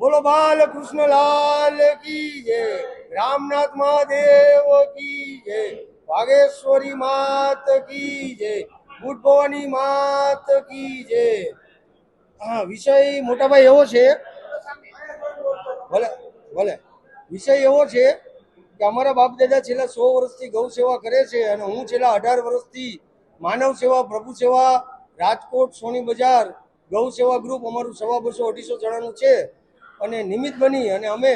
બોલો બાલ કૃષ્ણલાલ કી જય. રામનાથ મહાદેવ કી જય. વાગેશ્વરી માત કી જય. ભવાની માત કી જય. હા, વિષય મોટાભાઈ એવો છે. ભલે ભલે. વિષય એવો છે કે અમારા બાપ દાદા છેલ્લા સો વર્ષથી ગૌ સેવા કરે છે અને હું છેલ્લા અઢાર વર્ષથી માનવ સેવા, પ્રભુ સેવા, રાજકોટ સોની બજાર ગૌ સેવા ગ્રુપ અમારું સવા બસો અઢીસો જણાનું છે. અને નિમિત્ત બની અને અમે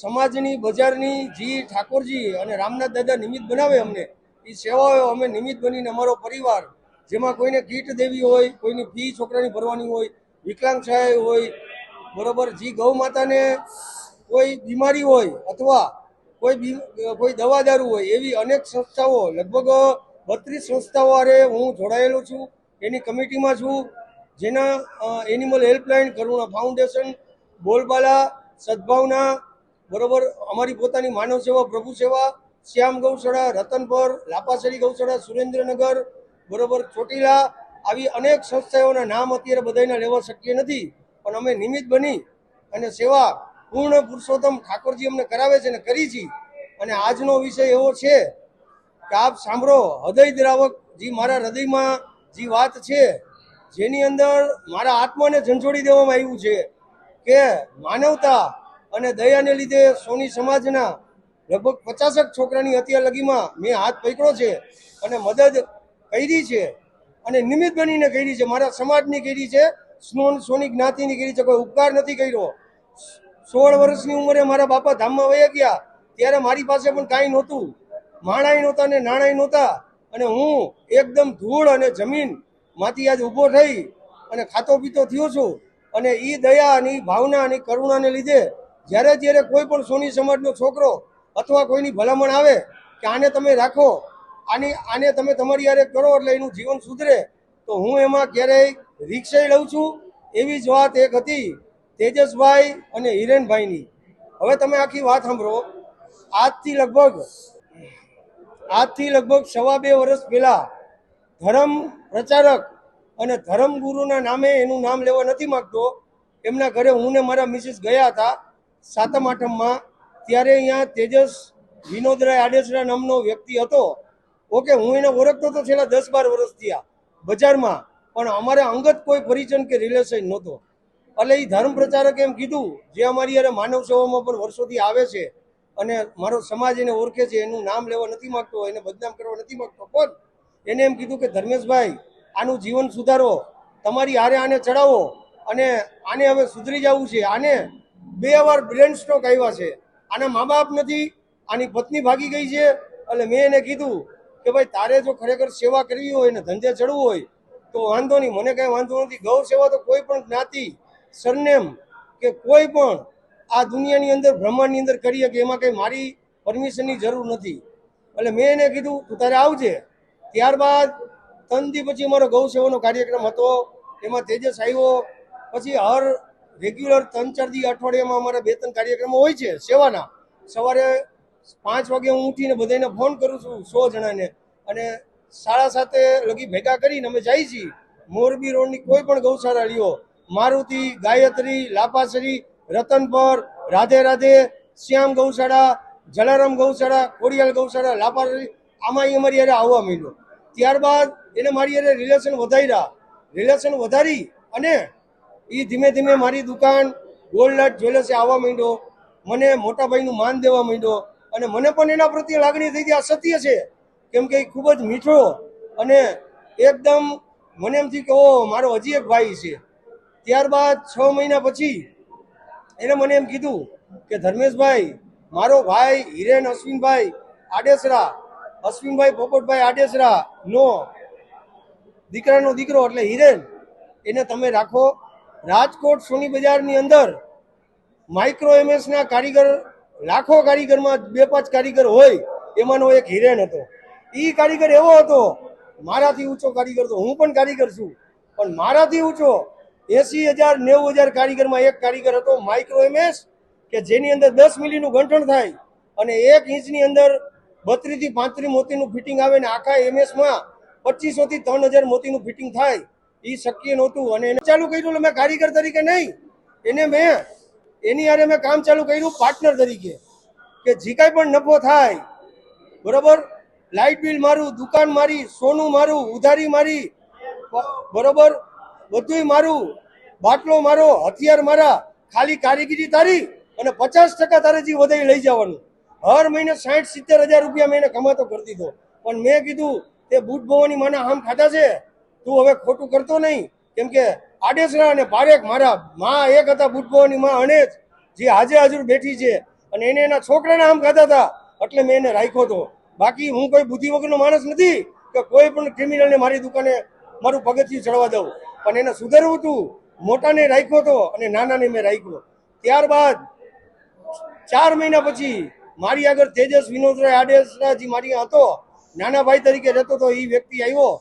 સમાજની, બજારની, જી ઠાકોરજી અને રામનાથ દાદા નિમિત્ત બનાવે અમને. એ સેવાઓ અમે નિમિત્ત બનીને અમારો પરિવાર, જેમાં કોઈને કીટ દેવી હોય, કોઈની ફી છોકરાની ભરવાની હોય, વિકલાંગ સહાય હોય, બરોબર, જી ગૌ માતાને કોઈ બીમારી હોય અથવા કોઈ કોઈ દવા દારૂ હોય, એવી અનેક સંસ્થાઓ, લગભગ બત્રીસ સંસ્થાઓ આરે હું જોડાયેલો છું. એની કમિટીમાં છું, જેના એનિમલ હેલ્પલાઇન, કરુણા ફાઉન્ડેશન બોલબાલા સદભાવના, બરોબર, અમારી પોતાની માનવ સેવા, પ્રભુ સેવા, શ્યામ ગૌશાળા, રતનપર, લાપાસરી ગૌશાળા, સુરેન્દ્રનગર, બરોબર, ચોટીલા, આવી અનેક સંસ્થાઓના નામ અત્યારે બધાના લેવા શક્ય નથી. પણ અમે નિમિત્ત બની અને સેવા પૂર્ણ પુરુષોત્તમ ઠાકોરજી અમને કરાવે છે અને કરી છે. અને આજનો વિષય એવો છે કે આપ સાંભળો, હૃદય દ્રાવક, જે મારા હૃદયમાં જે વાત છે, જેની અંદર મારા આત્માને ઝંઝોડી દેવામાં આવ્યું છે. કે માનવતા અને દયાને લીધે સોની સમાજના લગભગ પચાસક છોકરાની હત્યા લગીમાં મેં હાથ પકડ્યો છે અને મદદ કરી છે અને નિમિત્ત બનીને કરી છે. મારા સમાજની કરી છે. સ્નોન સોની જ્ઞાતિની કરી છે. કોઈ ઉપકાર નથી કર્યો. સોળ વર્ષની ઉંમરે મારા બાપા ધામમાં વયા ગયા. ત્યારે મારી પાસે પણ કાંઈ નહોતું. માણાય નહોતા ને નાણાંય નહોતા. અને હું એકદમ ધૂળ અને જમીનમાંથી આજ ઊભો થઈ અને ખાતો પીતો થયો છું. અને એ દયા અને ભાવના અને કરુણાને લીધે જ્યારે જ્યારે કોઈ પણ સોની સમાજનો છોકરો અથવા કોઈની ભલામણ આવે કે આને તમે રાખો, આની, આને તમે તમારી યારે કરો એટલે એનું જીવન સુધરે, તો હું એમાં ક્યારેય રિક્ષાઈ લઉં છું. એવી જ વાત એક હતી તેજસભાઈ અને હિરેનભાઈની. હવે તમે આખી વાત સાંભળો. આજથી લગભગ આજથી લગભગ સવા બે વર્ષ પહેલાં ધર્મ પ્રચારક અને ધર્મ ગુરુના નામે એનું નામ લેવા નથી માંગતો. એમના ઘરે હું ને મારા મિસિસ ગયા હતા સાતમ, આઠમમાં. ત્યારે અહીંયા તેજસ વિનોદરાય આડેસરા નામનો વ્યક્તિ હતો. ઓકે, હું એને ઓળખતો તો છેલ્લા દસ બાર વર્ષથી આ બજારમાં. પણ અમારે અંગત કોઈ પરિચન કે રિલેશન નહોતો. એટલે એ ધર્મ પ્રચારક એમ કીધું, જે અમારી અરે માનવ સેવામાં પણ વર્ષોથી આવે છે અને મારો સમાજ એને ઓળખે છે, એનું નામ લેવા નથી માંગતો, એને બદનામ કરવા નથી માંગતો. પણ એને એમ કીધું કે ધર્મેશભાઈ આનું જીવન સુધારો, તમારી હારે આને ચડાવો અને આને હવે સુધરી જવું છે. આને બે વાર બ્રેન સ્ટ્રોક આવ્યા છે. આના મા બાપ નથી, આની પત્ની ભાગી ગઈ છે. એટલે મેં એને કીધું કે ભાઈ, તારે જો ખરેખર સેવા કરવી હોય ને ધંધે ચડવું હોય, તો વાંધો નહીં. મને કાંઈ વાંધો નથી. ગૌ સેવા તો કોઈ પણ જ્ઞાતિ, સરનેમ કે કોઈ પણ આ દુનિયાની અંદર, બ્રહ્માંડની અંદર કરીએ કે એમાં કંઈ મારી પરમિશનની જરૂર નથી. એટલે મેં એને કીધું, તું તારે આવજે. ત્યારબાદ દી પછી અમારો ગૌ સેવાનો કાર્યક્રમ હતો. એમાં તેજસ આવ્યો. પછી હર રેગ્યુલર ત્રણ, ચાર દી અઠવાડિયામાં અમારા બે, ત્રણ કાર્યક્રમો હોય છે સેવાના. સવારે પાંચ વાગે હું ઉઠીને બધાને ફોન કરું છું સો જણાને. અને સાડા સાતે લગી ભેગા કરીને અમે જઈએ છીએ મોરબી રોડની કોઈ પણ ગૌશાળા લ્યો મારુતિ, ગાયત્રી લાપાસરી રતનપર, રાધે રાધે, શ્યામ ગૌશાળા, જલારામ ગૌશાળા, કોડિયાલ ગૌશાળા લાપાસરી આમાં અમારી યારે આવવા માંડ્યો. ત્યારબાદ એને મારી યારે રિલેશન વધાર્યા. રિલેશન વધારી અને એ ધીમે ધીમે મારી દુકાન ગોલ્ડ જ્વેલર્સે આવવા માંડ્યો. મને મોટાભાઈનું માન દેવા માંડ્યો અને મને પણ એના પ્રત્યે લાગણી થઈ ગઈ. આ સત્ય છે. કેમ કે એ ખૂબ જ મીઠો અને એકદમ મને એમ થયું કે ઓ મારો હજી એક ભાઈ છે. ત્યારબાદ છ મહિના પછી એને મને એમ કીધું કે, ધર્મેશભાઈ, મારો ભાઈ હિરેન અશ્વિનભાઈ આડેસરા, અશ્વિનભાઈ પોપટભાઈ આડેસરા નો. દીકરાનો દીકરો એટલે હિરેન, એને તમે રાખો રાજકોટ સોની બજારની અંદર માઇક્રો એમએસના કારીગર, લાખો કારીગરમાં બે પાંચ કારીગર હોય, એમાંનો એક હિરેન હતો. એ કારીગર એવો હતો, મારાથી ઊંચો કારીગર તો હું પણ કારીગર છું, પણ મારાથી ઊંચો એસી હજાર, નેવું હજાર કારીગરમાં એક કારીગર હતો માઇક્રો એમએસ કે જેની અંદર દસ મિલીનું ગંઠણ થાય અને એક ઇંચની અંદર બત્રીસથી પાંત્રીસ મોતીનું ફિટિંગ આવે ને આખા એમએસમાં પચીસો થી ત્રણ હજાર મોતીનું ફિટિંગ થાય. એ શક્ય નહોતું અને એને ચાલુ કર્યું એટલે મેં કારીગર તરીકે નહીં. એને મેં, એની હારે મેં કામ ચાલુ કર્યું પાર્ટનર તરીકે. કે જે કાંઈ પણ નફો થાય, બરોબર? લાઇટ બિલ મારું, દુકાન મારી, સોનું મારું, ઉધારી મારી, બરોબર? બધુંય મારું. બાટલો મારો, હથિયાર મારા, ખાલી કારીગીરી તારી અને પચાસ ટકા તારે જે વધારે લઈ જવાનું. હર મહિને સાઠ, સિત્તેર હજાર રૂપિયા મેં કમાતો કરી દીધો. પણ મેં કીધું, તે બુટ ભવાની માના આમ ખાધા છે? તું હવે ખોટું કરતો નહીં. કેમ કે આડેસરા અને પારેખ મારા માં એક હતા બુટ ભવાની માં અણેજ જે હાજે હાજર બેઠી છે. અને એને એના છોકરાને આમ ખાધા હતા, એટલે મેં એને રાખ્યો હતો. બાકી હું કોઈ બુદ્ધિ વગરનો માણસ નથી કે કોઈ પણ ક્રિમિનલને મારી દુકાને મારું પગથિયું ચડવા દઉં. પણ એને સુધારવું હતું, મોટાને રાખ્યો હતો અને નાનાને મેં રાખ્યો. ત્યારબાદ ચાર મહિના પછી મારી આગળ તેજસ વિનોદરાય આડેસરાજી મારી અહીંયા હતો નાના ભાઈ તરીકે રહેતો હતો એ વ્યક્તિ આવ્યો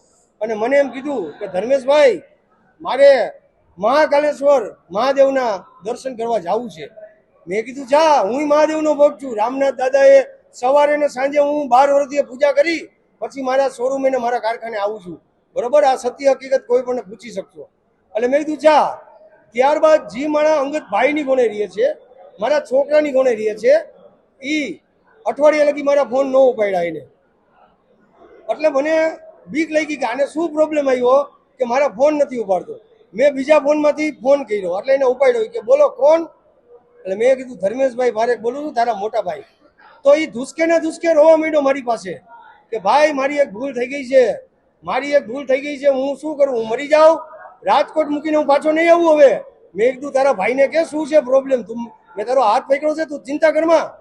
અને મને એમ કીધું કે ધર્મેશભાઈ, મારે મહાકાલેશ્વર મહાદેવના દર્શન કરવા જવું છે. મેં કીધું, જા, હું મહાદેવનો ભક્ત છું. રામનાથ દાદાએ સવારે ને સાંજે હું બાર વર્ષથી પૂજા કરી, પછી મારા શોરૂમે ને મારા કારખાને આવું છું. બરોબર? આ સત્ય હકીકત કોઈ પણ પૂછી શકશો એટલે મેં કીધું, જા. ત્યારબાદ જી મારા અંગત ભાઈની ગોણે રહીએ છે મારા છોકરાની ગોણે રહીએ છે ઈ અઠવાડિયા લગી મારા ફોન ન ઉપાડ્યા એને. એટલે મને બીક લઈ ગઈ કે આને શું પ્રોબ્લેમ આવ્યો કે મારા ફોન નથી ઉપાડતો. મેં બીજા ફોનમાંથી ફોન કર્યો. એટલે એને ઉપાડ્યો કે બોલો, કોણ? એટલે મેં કીધું, ધર્મેશભાઈ ભારે બોલું છું, તારા મોટા ભાઈ. તો એ ધુસકે ને ધુસકે રોવા માંડ્યો મારી પાસે કે, ભાઈ, મારી એક ભૂલ થઈ ગઈ છે. મારી એક ભૂલ થઈ ગઈ છે. હું શું કરું? હું મરી જાઉં? રાજકોટ મૂકીને હું પાછો નહીં આવું હવે? મેં કીધું, તારા ભાઈને કે શું છે પ્રોબ્લેમ તું, મેં તારો હાથ પકડ્યો છે, તું ચિંતા કરમાં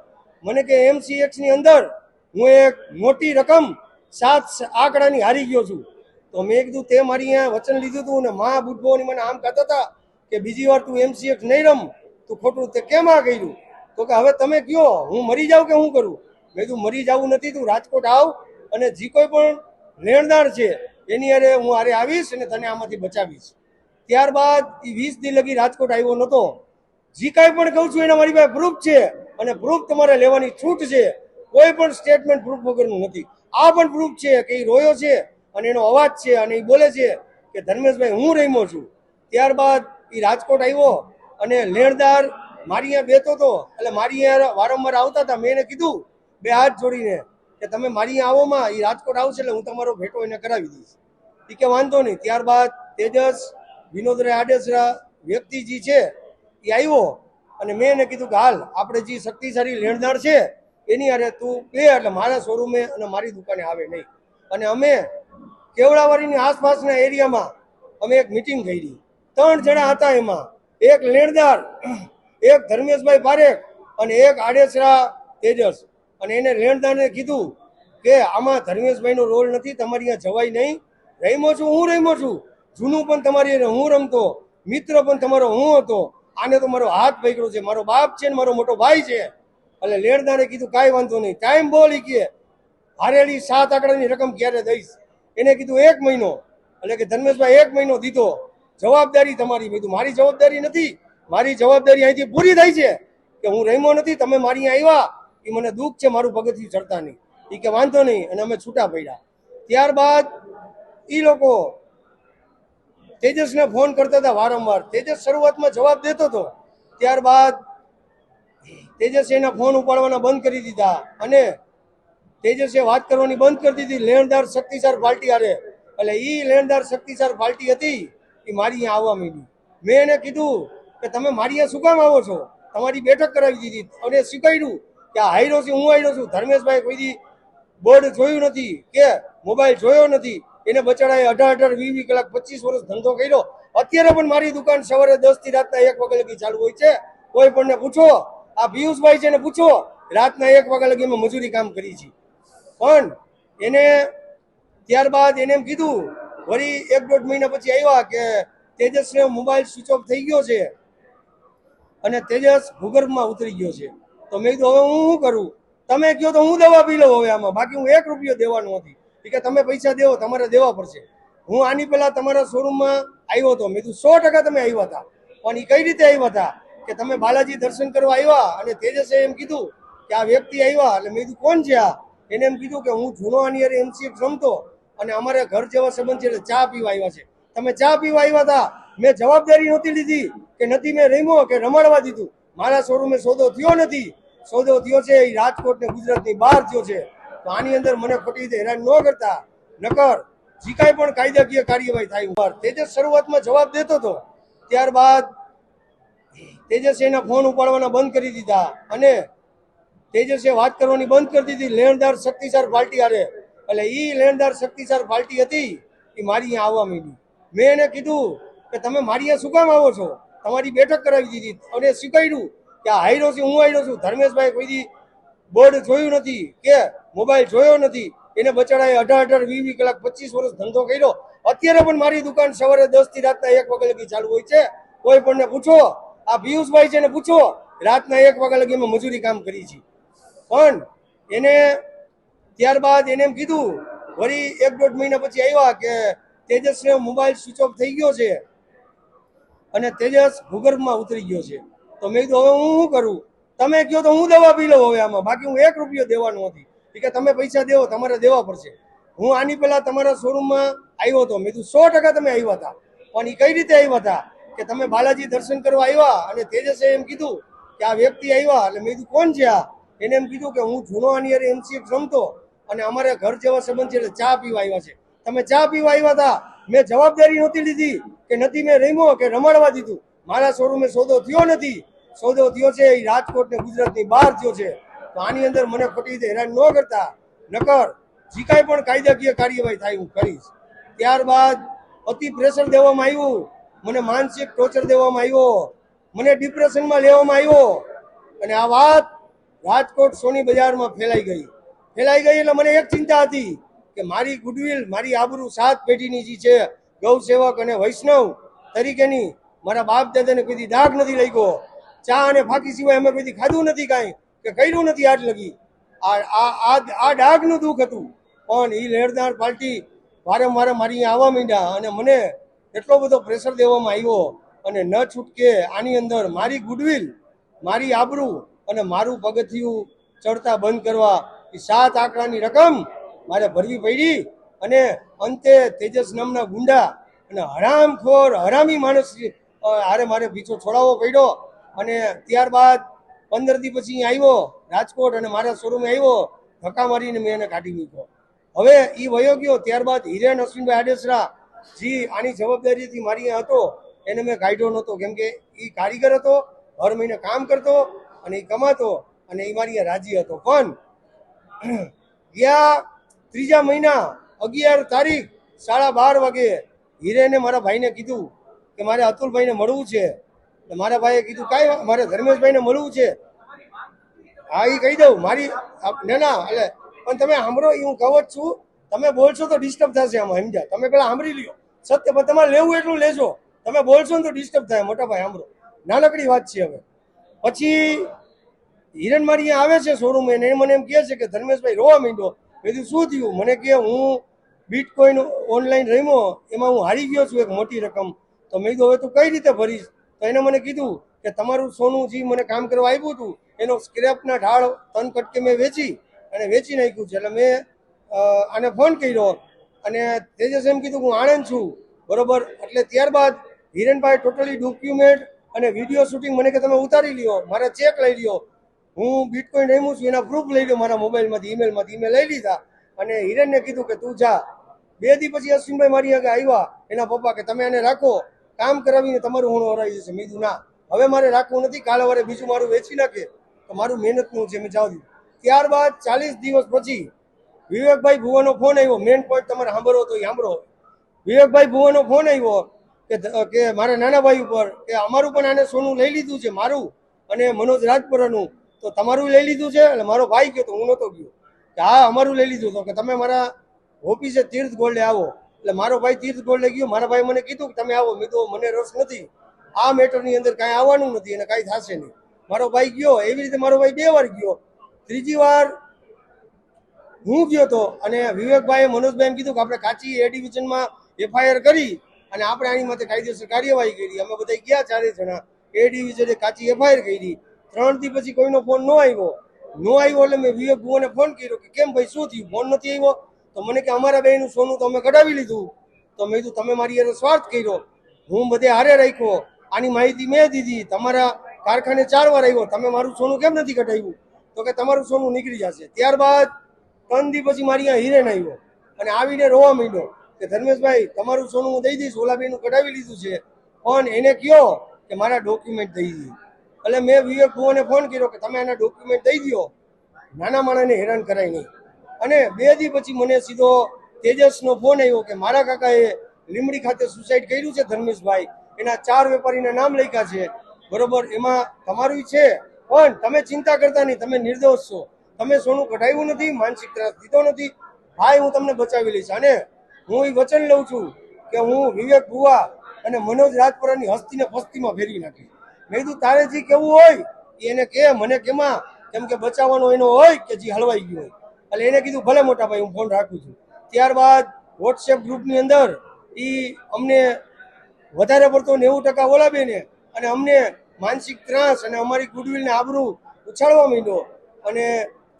મને કે એમસીએક્સની અંદર હું એક મોટી રકમ સાત આંકડાની હારી ગયો છું. તો મેં કીધું તે મારી અહીંયા વચન લીધું હતું ને મા બુટભોની મને આમ કહેતા હતા કે બીજી વાર તું એમસીએક્સ નહીં રમ, તું ખોટું તે કેમ આ કર્યું? તો કે હવે તમે કયો, હું મરી જાઉં કે હું કરું? મેં કીધું, મરી જવું નથી તું, રાજકોટ આવ અને જે કોઈ પણ લેણદાર છે, એની હારે હું હારે આવીશ અને તને આમાંથી બચાવીશ. ત્યારબાદ એ વીસ દી લગી રાજકોટ આવ્યો નહોતો જે કાંઈ પણ કહું છું એના મારી પાસે પ્રૂફ છે. અને પ્રૂફ તમારે લેવાની છૂટ છે, કોઈ પણ સ્ટેટમેન્ટ પ્રૂફ વગરનું નથી. આ પણ પ્રૂફ છે કે એ રોયો છે અને એનો અવાજ છે અને એ બોલે છે કે ધર્મેશભાઈ, હું રહીમો છું. ત્યારબાદ એ રાજકોટ આવ્યો અને લેણદાર મારી અહીંયા બેતો હતો. એટલે મારી અહીંયા વારંવાર આવતા હતા. મેં એને કીધું, બે હાથ જોડીને કે તમે મારી અહીંયા આવોમાં એ રાજકોટ આવશે એટલે હું તમારો ભેટો એને કરાવી દઈશ. એ કે વાંધો નહીં. ત્યારબાદ તેજસ, વિનોદરાય આડેસરા વ્યક્તિજી છે એ આવ્યો અને મેં એને કીધું કે હાલ, આપણે જે શક્તિશાળી લેણદાર છે, એની અરે તું બે એટલે મારા શોરૂમે અને મારી દુકાને આવે નહીં. અને અમે કેવડાવાડીની આસપાસના એરિયામાં અમે એક મિટિંગ કરી. ત્રણ જણા હતા એમાં. એક લેણદાર, એક ધર્મેશભાઈ પારેખ અને એક આડેસરા તેજસ. અને એને લેણદારને કીધું કે આમાં ધર્મેશભાઈનો રોલ નથી, તમારી અહીંયા જવાય નહીં. રમ્યો છું, હું રમ્યો છું. જૂનું પણ તમારી હું રમતો. મિત્ર પણ તમારો હું હતો. આને તો મારો હાથ પકડ્યો છે, મારો બાપ છે ને મારો મોટો ભાઈ છે. એટલે લેણદારે કીધું, કાંઈ વાંધો નહીં. ટાઈમ બોલી કે હારેલી સાત આંકડાની રકમ ક્યારે દઈશ? એને કીધું, એક મહિનો. એટલે કે ધર્મેશભાઈ, એક મહિનો દીધો. જવાબદારી તમારી. મેં મારી જવાબદારી નથી. મારી જવાબદારી અહીંથી પૂરી થઈ છે કે હું રહીમો નથી, તમે મારી અહીંયા આવ્યા. એ મને દુઃખ છે, મારું પગથિયું ચડતા નહીં. એ કે વાંધો નહીં, અને અમે છૂટા પડ્યા. ત્યારબાદ એ લોકો તેજસને ફોન કરતા હતા વારંવાર. તેજસ શરૂઆતમાં જવાબ દેતો હતો. ત્યારબાદ તેજસે એના ફોન ઉપાડવાના બંધ કરી દીધા અને તેજસે વાત કરવાની બંધ કરી દીધી. લેણદાર શક્તિસાર પાર્ટી આરે એટલે એ લેણદાર શક્તિસાર પાર્ટી હતી એ મારી અહીંયા આવવા માંડી. મેં એને કીધું કે તમે મારી અહીંયા શું કામ આવો છો? તમારી બેઠક કરાવી દીધી. અને શીખવાડ્યું કે આ હાઈરો છે, હું હાઈરો છું. ધર્મેશભાઈ કોઈ બોર્ડ જોયું નથી કે મોબાઈલ જોયો નથી. એને બચાડાએ અઢાર અઢાર, વીસ વીસ કલાક પચીસ વર્ષ ધંધો કર્યો. અત્યારે પણ મારી દુકાન સવારે દસથી રાતના એક વાગ્યા લગી ચાલુ હોય છે. કોઈ પણ પૂછો. આ પિયુષભાઈ છે ને પૂછો. રાતના એક વાગ્યા લગી મેં મજૂરી કામ કરી છે પણ એને ત્યારબાદ એને એમ કીધું, વળી એક દોઢ મહિના પછી આવ્યા કે તેજસને મોબાઈલ સ્વિચ ઓફ થઈ ગયો છે અને તેજસ ભૂગર્ભમાં ઉતરી ગયો છે. તો મેં કીધું, હવે હું શું કરું? તમે કહો તો હું દવા પી લઉં હવે આમાં. બાકી હું એક રૂપિયો દેવાનો નથી. કે તમે પૈસા દેવો, તમારે દેવા પડશે. હું આની પહેલા તમારા શોરૂમમાં આવ્યો હતો. મેં કીધું સો ટકા તમે આવ્યા હતા. પણ એ કઈ રીતે આવ્યા હતા? કે તમે બાલાજી દર્શન કરવા આવ્યા અને તેજસે એમ કીધું કે આ વ્યક્તિ આવ્યા એટલે મેં કીધું, કોણ છે આ? એને એમ કીધું કે હું જૂનો આની અરે એમસીએફ રમતો અને અમારે ઘર જેવા સંબંધ છે એટલે ચા પીવા આવ્યા છે. તમે ચા પીવા આવ્યા હતા? મેં જવાબદારી નહોતી લીધી કે નથી મેં રમ્યો કે રમાડવા દીધું. મારા શોરૂમે સોદો થયો નથી. સોદો થયો છે એ રાજકોટ ને ગુજરાતની બહાર થયો છે. તો આની અંદર મને ખોટી રીતે હેરાન ન કરતા. નકર જે કાંઈ પણ કાયદાકીય કાર્યવાહી થાય ઉપર તેજસ શરૂઆતમાં જવાબ દેતો હતો. ત્યારબાદ તેજસે એના ફોન ઉપાડવાના બંધ કરી દીધા અને તેજસે વાત કરવાની બંધ કરી દીધી. લેણદાર શક્તિશાર પાર્ટી આરે એટલે એ લેણદાર શક્તિશાર પાર્ટી હતી એ મારી અહીંયા આવવા માંડી. મેં એને કીધું કે તમે મારી અહીંયા શું કામ આવો છો? તમારી બેઠક કરાવી દીધી. અને શીખવાડ્યું કે હાયરો છે, હું હાયરો છું. ધર્મેશભાઈ કોઈથી બોર્ડ જોયું નથી કે મોબાઈલ જોયો નથી. એને બચાડાએ અઢાર અઢાર વીસ વીસ કલાક પચીસ વર્ષ ધંધો કર્યો. અત્યારે પણ મારી દુકાન સવારે દસથી રાતના એક વાગ્યા લગી ચાલુ હોય છે. કોઈ પણ પૂછો. આ પિયુષભાઈ છે એને પૂછો. રાતના એક વાગ્યા લગી મેં મજૂરી કામ કરી છે પણ એને ત્યારબાદ એને એમ કીધું, વળી એક દોઢ મહિના પછી આવ્યા કે તેજસને મોબાઈલ સ્વિચ ઓફ થઈ ગયો છે અને તેજસ ભૂગર્ભમાં ઉતરી ગયો છે. તો મેં કીધું, હવે હું શું કરું? તમે કહો તો હું દવા પી લઉં હવે આમાં. બાકી હું એક રૂપિયો દેવાનો નથી. કે તમે પૈસા દેવો, તમારે દેવા પડશે. હું આની પહેલા તમારા શોરૂમમાં આવ્યો હતો. મેં કીધું સો ટકા તમે આવ્યા હતા. પણ એ કઈ રીતે આવ્યા હતા? કે તમે બાલાજી દર્શન કરવા આવ્યા અને તેજસે એમ કીધું કે આ વ્યક્તિ આવ્યા એટલે મેં કીધું, કોણ છે આ? એને એમ કીધું કે હું જૂનો આની અરે એમસીએફ રમતો અને અમારે ઘર જેવા સંબંધ છે એટલે ચા પીવા આવ્યા છે. તમે ચા પીવા આવ્યા હતા? મેં જવાબદારી નહોતી લીધી કે નથી મેં રમ્યો કે રમાડવા દીધું. મારા શોરૂમે સોદો થયો નથી. સોદો થયો છે એ રાજકોટ ને ગુજરાતની બહાર થયો છે. તો આની અંદર મને ખોટી રીતે હેરાન ન કરતા, નકર જે કાંઈ પણ કાયદાકીય કાર્યવાહી થાય હું કરીશ. ત્યારબાદ અતિ પ્રેશર દેવામાં આવ્યું, મને માનસિક ટોર્ચર દેવામાં આવ્યો, મને ડિપ્રેશનમાં લેવામાં આવ્યો, અને આ વાત રાજકોટ સોની બજારમાં ફેલાઈ ગઈ. ફેલાઈ ગઈ એટલે મને એક ચિંતા હતી કે મારી ગુડવિલ, મારી આબરૂ સાત પેઢીની જે છે ગૌ સેવક અને વૈષ્ણવ તરીકેની મારા બાપ દાદાને કોઈ દાગ નથી લાગ્યો. ચા અને ફાકી સિવાય અમે કોઈ ખાધું નથી કાંઈ. કે કર્યું નથી, આજ લગી. આ આ આ ડાઘનું દુઃખ હતું. પણ એ લેરદાર પાર્ટી વારંવાર મારી અહીંયા આવવા માંડ્યા અને મને એટલો બધો પ્રેશર દેવામાં આવ્યો અને ન છૂટકે આની અંદર મારી ગુડવિલ મારી આબરૂ અને મારું પગથિયું ચડતા બંધ કરવા એ સાત આંકડાની રકમ મારે ભરવી પડી અને અંતે તેજસ નામના ગુંડા અને હરામખોર, હરામી માણસ આરે મારે પીછો છોડાવવો પડ્યો અને ત્યારબાદ પંદર દી પછી આવ્યો, રાજકોટ અને મારા શોરૂમે આવ્યો, ધક્કા મારીને મેં એને કાઢી મૂક્યો. હવે એ વયો ગયો, ત્યારબાદ હિરેન અશ્વિનભાઈ આડેસરા જે આની જવાબદારીથી મારી હતો, એને મેં કાઢ્યો નહોતો. કેમ કે એ કારીગર હતો, હર મહિને કામ કરતો અને એ કમાતો અને એ મારી રાજી હતો. પણ ગયા ત્રીજા મહિના, અગિયાર તારીખ સાડા બાર વાગે હિરેને મારા ભાઈને કીધું કે મારે અતુલભાઈને મળવું છે. મારા ભાઈએ કીધું, કાંઈ મારે ધર્મેશભાઈને મળવું છે. હા એ કહી દઉં, મારી ના ના, એટલે, પણ તમે સાંભળો એ હું કહું જ છું, તમે બોલશો તો ડિસ્ટર્બ થશે આમાં, સમજ્યા? તમે પેલા સાંભળી લ્યો. સત્ય, પણ તમારે લેવું એટલું લેજો. તમે બોલશો ને તો ડિસ્ટર્બ થાય, મોટા ભાઈ, સાંભળો. નાનકડી વાત છે હવે. પછી, હિરણ મારી અહીંયા આવે છે શોરૂમ એને મને એમ કહે છે કે, ધર્મેશભાઈ, રોવા માંડ્યો કીધું, શું થયું? મને કહે હું બીટકોઈન ઓનલાઈન રમ્યો, એમાં હું હારી ગયો છું એક મોટી રકમ. તો મેં કીધું, હવે તું કઈ રીતે ભરીશ? તો એને મને કીધું કે તમારું સોનું જે મને કામ કરવા આવ્યું હતું, એનો સ્ક્રેપના ઢાળ તન કટકે મેં વેચી અને વેચી નાખ્યું છે. એટલે મેં આને ફોન કર્યો અને તેજસ એમ કીધું હું આણંદ છું. બરોબર? એટલે ત્યારબાદ હિરેનભાઈ ટોટલી ડોક્યુમેન્ટ અને વીડિયો શૂટિંગ મને કે તમે ઉતારી લ્યો, મારા ચેક લઈ લ્યો. હું બિટકોઈન રમ્યું છું, એના પ્રૂફ લઈ લ્યો મારા મોબાઈલમાંથી ઈમેલમાંથી ઈમેલ લઈ લીધા અને હિરણને કીધું કે તું જા. બે દી પછી અશ્વિનભાઈ મારી આગળ આવ્યા. એના પપ્પા કે તમે એને રાખો. કામ કરાવીને તમારું હું હરાવી જશે. મેં કીધું, ના, હવે મારે રાખવું નથી, કાલે વારે બીજું મારું વેચી નાખે. તો મારું મહેનતનું છે મેં જાવ ત્યારબાદ ચાલીસ દિવસ પછી વિવેકભાઈ ભુવાનો ફોન આવ્યો. મેન પોઈન્ટ તમારે સાંભળો તો સાંભળો. વિવેકભાઈ ભુવાનો ફોન આવ્યો કે કે મારા નાના ભાઈ ઉપર, કે અમારું પણ આને સોનું લઈ લીધું છે, મારું અને મનોજ રાજપુરાનું. તો તમારું લઈ લીધું છે? એટલે મારો ભાઈ ગયો તો હું નહોતો ગયો. કે હા, અમારું લઈ લીધું. તો કે તમે મારા ઓફિસે તીર્થ ગોલ્ડે આવો. એટલે મારો ભાઈ તીર્થ ગોલ્ડે ગયો. મારા ભાઈ મને કીધું કે તમે આવો. મેં તો મને રસ નથી. આ મેટરની અંદર કાંઈ આવવાનું નથી અને કાંઈ થશે નહીં. મારો ભાઈ ગયો. એવી રીતે મારો ભાઈ બે વાર ગયો. ત્રીજી વાર હું ગયો તો અને વિવેકભાઈએ મનોજભાઈ એમ કીધું કે આપણે કાચી એ ડિવિઝનમાં એફઆઈઆર કરી અને આપણે આની માટે કાયદેસર કાર્યવાહી કરી. અમે બધા ગયા ચારે જણા. એ ડિવિઝને કાચી એફઆઈઆર કરી. ત્રણ દી પછી કોઈનો ફોન ન આવ્યો. ન આવ્યો એટલે મેં વિવેક ભુવને ફોન કર્યો કે કેમ ભાઈ શું થયું? ફોન નથી આવ્યો. તો મને કે અમારા બેનું સોનું તો અમે કઢાવી લીધું. તો મેં કીધું, તમે મારી હારે સ્વાર્થ કર્યો. હું બધે હારે રાખ્યો. આની માહિતી મેં દીધી. તમારા કારખાને ચાર વાર આવ્યો. તમે મારું સોનું કેમ નથી કઢાવ્યું? તો કે, તમારું સોનું નીકળી જશે. ત્યારબાદ ત્રણ દી પછી મારી અહીંયા હિરેન આવ્યો. અને આવીને રોવા માંડ્યો કે, ધર્મેશભાઈ, તમારું સોનું હું દઈ દઈશ. ઓલાબેનું કઢાવી લીધું છે. પણ એને કયો કે મારા ડોક્યુમેન્ટ દઈ દી એટલે મેં વિવેક ભુવાને ફોન કર્યો કે, તમે એના ડોક્યુમેન્ટ દઈ દો નાના માણસને હેરાન કરાય નહીં. અને બે દી પછી મને સીધો તેજસનો ફોન આવ્યો કે મારા કાકાએ લીમડી ખાતે સુસાઇડ કર્યું છે ધર્મેશભાઈ. એના ચાર વેપારીના નામ લખ્યા છે. બરોબર, એમાં તમારું છે. પણ તમે ચિંતા કરતા નહીં, તમે નિર્દોષ છો. તમે સોનું કઢાવ્યું નથી, માનસિક ત્રાસ દીધો નથી. ભાઈ, હું તમને બચાવી લઈશ. અને હું એ વચન લઉં છું કે હું વિવેક ભુવા અને મનોજ રાજપુરાની હસ્તીને ફસ્તીમાં ફેરવી નાખી મેં કીધું, તારે જે કેવું હોય એને કે, મને કેમાં? કેમ કે બચાવવાનો એનો હોય કે જે હલવાઈ ગયો હોય. એટલે એને કીધું, ભલે મોટા ભાઈ, હું ફોન રાખું છું. ત્યારબાદ વોટ્સએપ ગ્રુપની અંદર એ અમને વધારે પડતો નેવું ટકા ઓલાબે ને અને અમને માનસિક ત્રાસ અને અમારી ગુડવિલને આબરૂ ઉછાળવા માંડ્યો. અને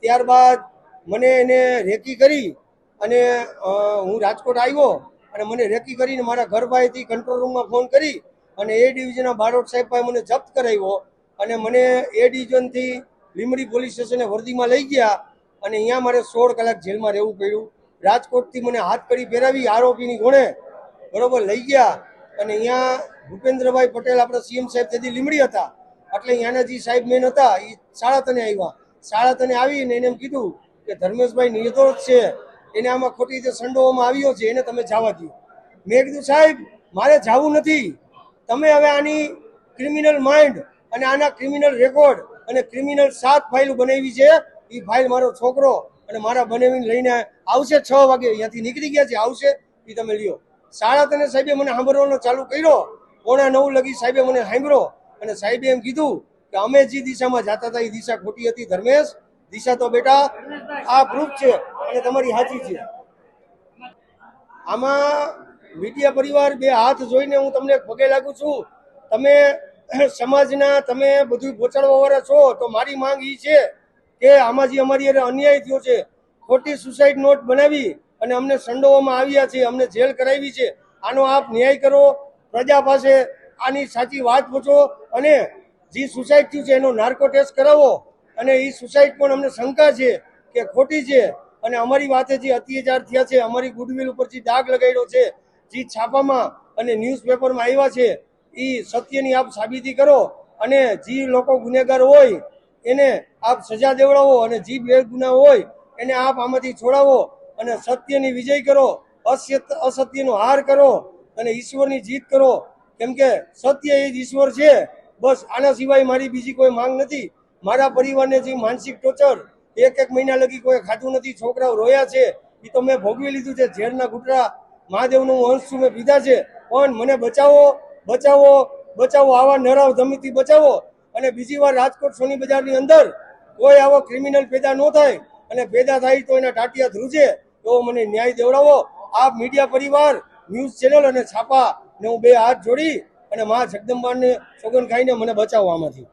ત્યારબાદ મને એને રેકી કરી અને હું રાજકોટ આવ્યો અને મને રેકી કરીને મારા ઘર પાસેથી કંટ્રોલ રૂમમાં ફોન કરી અને એ ડિવિઝનના બારોટ સાહેબ પાસે મને જપ્ત કરાવ્યો અને મને એ ડિવિઝનથી લીમડી પોલીસ સ્ટેશને વર્દીમાં લઈ ગયા અને અહીંયા મારે સોળ કલાક જેલમાં રહેવું પડ્યું. રાજકોટથી મને હાથ કડી પહેરાવી આરોપીની ગુણે બરોબર લઈ ગયા. અને અહીંયા ભૂપેન્દ્રભાઈ પટેલ આપણા સીએમ સાહેબ તેથી લીમડી હતા. એટલે અહીંયાના જે સાહેબ મેન હતા એ શાળા તને આવ્યા. શાળા તને આવીને એને એમ કીધું કે ધર્મેશભાઈ નિર્દોષ છે, એને આમાં ખોટી રીતે સંડોવામાં આવ્યો છે, એને તમે જવા દો મેં કીધું, સાહેબ, મારે જવું નથી. તમે હવે આની ક્રિમિનલ માઇન્ડ અને આના ક્રિમિનલ રેકોર્ડ અને ક્રિમિનલ સાત ફાઇલ બનાવી છે એ ફાઇલ મારો છોકરો અને મારા બનાવીને લઈને આવશે છ વાગે. અહીંયાથી નીકળી ગયા છે, આવશે. એ તમે લ્યો. શાળા તને સાહેબે મને સાંભળવાનો ચાલુ કર્યો. પોણા નવ લગી સાહેબે મને સાંભળ્યો. અને સાહેબે એમ કીધું કે અમે જે દિશામાં જતા હતા એ દિશા ખોટી હતી, ધર્મેશ. દિશા તો બેટા આ પ્રૂફ છે અને તમારી સાચી છે. આમાં મીડિયા પરિવાર બે હાથ જોઈને હું તમને પગે લાગુ છું. તમે સમાજના, તમે બધું પહોંચાડવા વાળા છો, તો મારી માંગ એ છે કે આમાં જે અમારી અન્યાય થયો છે. ખોટી સુસાઇડ નોટ બનાવી અને અમને સંડોવામાં આવ્યા છે, અમને જેલ કરાવી છે. આનો આપ ન્યાય કરો, પ્રજા પાસે આની સાચી વાત પૂછો અને જે સુસાઇડ થયું છે એનો નાર્કો ટેસ્ટ કરાવો અને એ સુસાઇડ પણ અમને શંકા છે કે ખોટી છે. અને અમારી વાતે જે અત્યાચાર થયા છે, અમારી ગુડવિલ ઉપર જે દાગ લગાડ્યો છે, જે છાપામાં અને ન્યૂઝપેપરમાં આવ્યા છે એ સત્યની આપ સાબિતી કરો અને જે લોકો ગુનેગાર હોય એને આપ સજા દેવડાવો અને જે બે ગુના હોય, એને આપ આમાંથી છોડાવો અને સત્યની વિજય કરો, અસત્ય, અસત્યનો હાર કરો અને ઈશ્વરની જીત કરો. કેમ કે સત્ય એ જ ઈશ્વર છે. બસ આના સિવાય મારી બીજી કોઈ માંગ નથી. મારા પરિવારને જે માનસિક ટોર્ચર એક એક મહિના લગી કોઈ ખાધું નથી, છોકરાઓ રોયા છે. એ તો મેં ભોગવી લીધું છે. ઝેરના ઘૂંટડા મહાદેવનું અંશ છું, મેં પીધા છે. પણ મને બચાવો બચાવો બચાવો, આવા નરાવ ધમીથી બચાવો. અને બીજી વાર રાજકોટ સોની બજારની અંદર કોઈ આવો ક્રિમિનલ પેદા ન થાય અને પેદા થાય તો એના ટાટિયા ધ્રુજે તો મને ન્યાય દેવડાવો. આપ મીડિયા પરિવાર, ન્યૂઝ ચેનલ અને છાપા ને હું બે હાથ જોડી અને મા જગદંબાને સોગન ખાઈને મને બચાવો આમાંથી.